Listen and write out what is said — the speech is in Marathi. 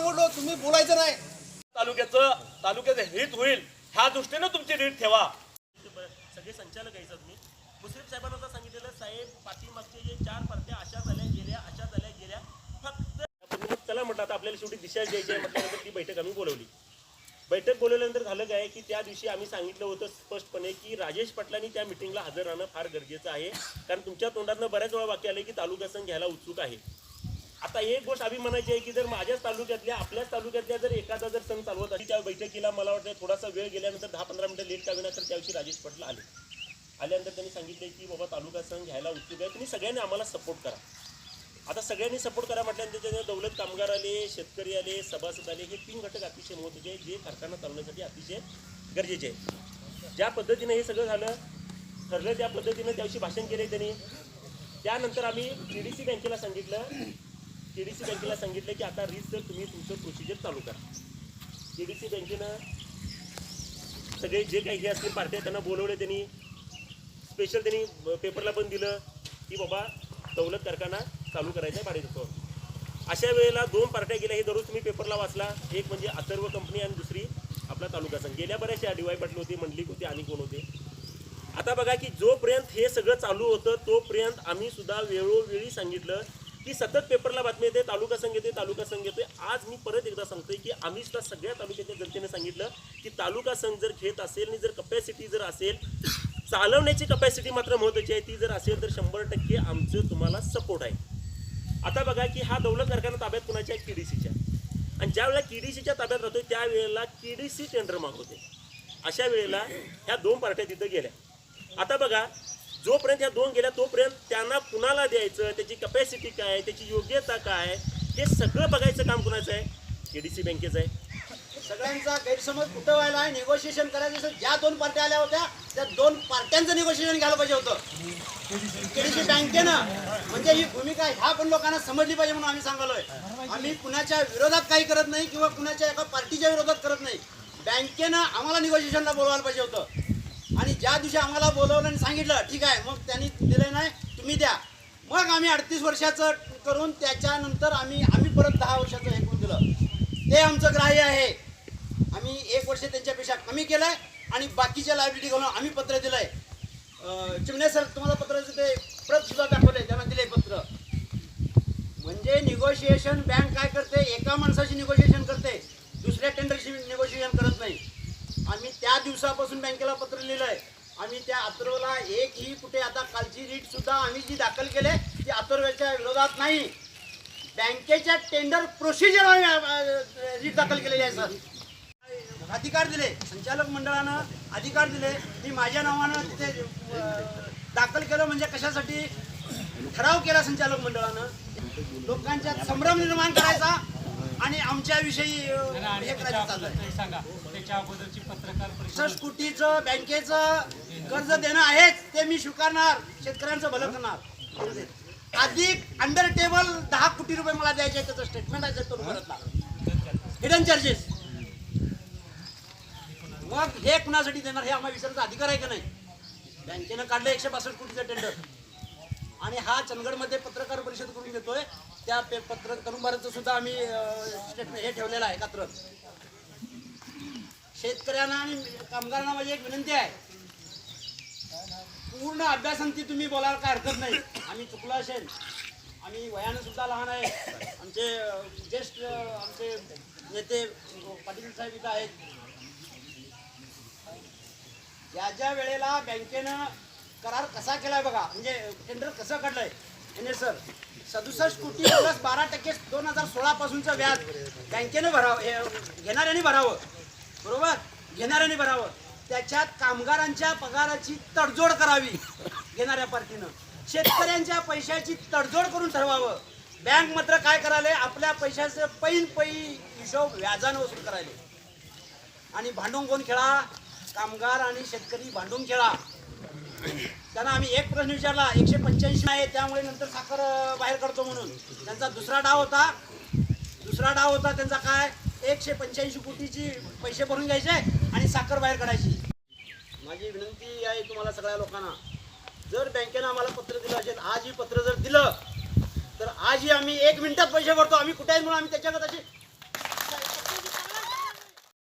म्हणून सांगितलं तुम्ही बोलायचं नाही. तालुक्याचं तालुक्याचं हित होईल ह्या दृष्टीनं तुमची रीत ठेवा. सगळे संचालक आहे सर मी. मुश्रीफ साहेबांना सांगितलेलं साहेब पाठीमागचे जे चार अशा झाल्या गेल्या अशा झाल्या गेल्या फक्त चला म्हटलं आता आपल्याला शेवटी दिशा द्यायची आहे म्हटल्यानंतर ती बैठक आम्ही बोलवली. बैठक बोलवल्यानंतर झालं काय की त्या दिवशी आम्ही सांगितलं होतं स्पष्टपणे की राजेश पाटलांनी त्या मिटिंगला हजर राहणं फार गरजेचं आहे. कारण तुमच्या तोंडातनं बऱ्याच वेळा वाक्य आले की तालुका संघ घ्यायला उत्सुक आहे. आता एक गोष्ट आम्ही म्हणायची आहे की जर माझ्याच तालुक्यातल्या आपल्याच तालुक्यातल्या जर एखादा जर संघ चालवत असेल त्या बैठकीला मला वाटतं थोडासा वेळ गेल्यानंतर दहा पंधरा मिनटं लेट का तर त्याविषयी राजेश पटला आले. आल्यानंतर त्यांनी सांगितले की बाबा तालुका संघ घ्यायला उत्सुक आहे तुम्ही सगळ्यांनी आम्हाला सपोर्ट करा. आता सगळ्यांनी सपोर्ट करा म्हटल्यानंतर त्याच्यात दौलत कामगार आले शेतकरी आले सभासद आले हे तीन घटक अतिशय महत्त्वाचे आहेत जे कारखाना चालवण्यासाठी अतिशय गरजेचे आहे ज्या पद्धतीने हे सगळं झालं ठरलं त्या पद्धतीनं त्याविषयी भाषण केले त्यांनी. त्यानंतर आम्ही के डी सी बँकेला सांगितलं के डी सी बँकेला सांगितलं की आता रीतसर तुम्ही तुमचं प्रोसिजर चालू करा. के डी सी बँकेनं सगळे जे काही हे असतील पार्ट्या त्यांना बोलवले त्यांनी स्पेशल त्यांनी पेपरला पण दिलं की बाबा दौलत कारखाना चालू करायचा आहे भाडेतत्वावर. अशा वेळेला दोन पार्ट्या गेल्या हे दररोज तुम्ही पेपरला वाचला. एक म्हणजे अथर्व कंपनी आणि दुसरी आपला तालुका संघ. गेल्या बऱ्याचशा डीवाय पाटील होते मंडलिक होते आणि कोण होते. आता बघा की जोपर्यंत हे सगळं चालू होतं तोपर्यंत आम्ही सुद्धा वेळोवेळी सांगितलं ती सतत पेपरला बातमी येते तालुका संघ येते तालुका संघ येतोय. आज मी परत एकदा सांगतोय की आम्ही सुद्धा सगळ्या तालुक्याच्या जनतेने सांगितलं की तालुका संघ जर घेत असेल आणि जर कपॅसिटी जर असेल चालवण्याची कपॅसिटी मात्र महत्वाची आहे. ती जर असेल तर शंभर टक्के आमचं तुम्हाला सपोर्ट आहे. आता बघा की हा दौलत कारखाना ताब्यात कुणाच्या आहे? केडीसीच्या आणि ज्या वेळेला केडीसीच्या ताब्यात राहतोय त्यावेळेला केडीसी टेंडर मागवते अशा वेळेला ह्या दोन पार्ट्या तिथं गेल्या. आता बघा जोपर्यंत ह्या दोन गेल्या तोपर्यंत त्यांना कुणाला द्यायचं त्याची कपॅसिटी काय त्याची योग्यता काय हे सगळं बघायचं काम कुणाचं आहे? केडीसी बँकेचं आहे. सगळ्यांचा गैरसमज कुठं व्हायला आहे? निगोशिएशन करायचं ज्या दोन पार्ट्या आल्या होत्या त्या दोन पार्ट्यांचं निगोशिएशन घ्यायला पाहिजे होतं. केडीसी बँकेनं म्हणजे ही भूमिका ह्या पण लोकांना समजली पाहिजे म्हणून आम्ही सांगालोय. आम्ही कुणाच्या विरोधात काही करत नाही किंवा कुणाच्या एका पार्टीच्या विरोधात करत नाही. बँकेनं आम्हाला निगोशिएशनला बोलवायला पाहिजे होतं. आणि ज्या दिवशी आम्हाला बोलवलं आणि सांगितलं ठीक आहे मग त्यांनी दिलं नाही तुम्ही द्या. मग आम्ही अडतीस वर्षाचं करून त्याच्यानंतर आम्ही आम्ही परत दहा वर्षाचं हे करून दिलं. ते आमचं ग्राह्य आहे. आम्ही एक वर्ष त्यांच्यापेक्षा कमी केलंय आणि बाकीच्या लायबिलिटी घालून आम्ही पत्र दिलंय. चिमणे सर तुम्हाला पत्र ते परत सुद्धा दाखवले त्यांना दिले पत्र. म्हणजे निगोशिएशन बँक काय करते? एका माणसाची निगोशिएशन करते. दुसऱ्या टेंडर निगोशिएशन करत नाही आम्ही त्या दिवसापासून बँकेला पत्र लिहिलंय. आम्ही त्या अथर्वला एकही कुठे आता कालची रीट सुद्धा आम्ही जी दाखल केले ती अथर्वच्या विरोधात नाही. बँकेच्या टेंडर प्रोसिजर रीट दाखल केलेली आहे सर. अधिकार दिले संचालक मंडळानं अधिकार दिले. मी माझ्या नावानं तिथे दाखल केलं म्हणजे कशासाठी? ठराव केला संचालक मंडळानं. लोकांच्यात संभ्रम निर्माण करायचा. आणि आमच्याविषयी हे करायचं चाललंय. सांगा. त्याच्या अगोदरची पत्रकार परिषद. सर स्कूटीचं बँकेचं कर्ज देणं आहेच ते मी स्वीकारणार शेतकऱ्यांचं भलं करणार. अधिक अंडर टेबल दहा कोटी रुपये मला द्यायचे त्याचं स्टेटमेंट आहे तो हिडन चार्जेस मग. हे कुणासाठी देणार हे आम्हाला विचारायचा अधिकार आहे का नाही? बँकेनं काढलं एकशे बासष्ट कोटीचं टेंडर आणि हा चंदगडमध्ये पत्रकार परिषद करून घेतोय त्या पे पत्र तरुण सुद्धा आम्ही स्टेटमेंट हे ठेवलेलं आहे कात्र शेतकऱ्यांना आणि कामगारांना माझी एक विनंती आहे. पूर्ण अभ्यासांती तुम्ही बोलायला काय हरकत नाही. आम्ही चुकलो असेल. आम्ही वयानं सुद्धा लहान आहे. आमचे ज्येष्ठ आमचे नेते पाटील साहेब इथं आहेत. ज्या ज्या वेळेला बँकेनं करार कसा केलाय बघा म्हणजे टेंडर कसं काढलंय आणि सर सदुसष्ट कोटी प्लस बारा टक्के दोन हजार सोळा पासूनचं व्याज बँकेनं भरावं घेणाऱ्याने भरावं. बरोबर? घेणाऱ्याने भरावं. त्याच्यात कामगारांच्या पगाराची तडजोड करावी घेणाऱ्या पार्टीनं. शेतकऱ्यांच्या पैशाची तडजोड करून ठरवावं. बँक मात्र काय करायले? आपल्या पैशाचं पैन पै हिशोब व्याजानं वसूल करायले. आणि भांडून कोण खेळा? कामगार आणि शेतकरी भांडून खेळा. त्यांना आम्ही एक प्रश्न विचारला एकशे पंच्याऐंशी आहे त्यामुळे नंतर साखर बाहेर काढतो म्हणून. त्यांचा दुसरा डाव होता. दुसरा डाव होता त्यांचा काय? एकशे पंच्याऐंशी कोटीची पैसे भरून घ्यायचे आणि साखर बाहेर काढायची. माझी विनंती आहे तुम्हाला सगळ्या लोकांना. जर बँकेनं आम्हाला पत्र दिलं असेल आज ही पत्र जर दिलं तर आजही आम्ही एक मिनिटात पैसे भरतो. आम्ही कुठे आहे म्हणून आम्ही त्याच्याकडे अशी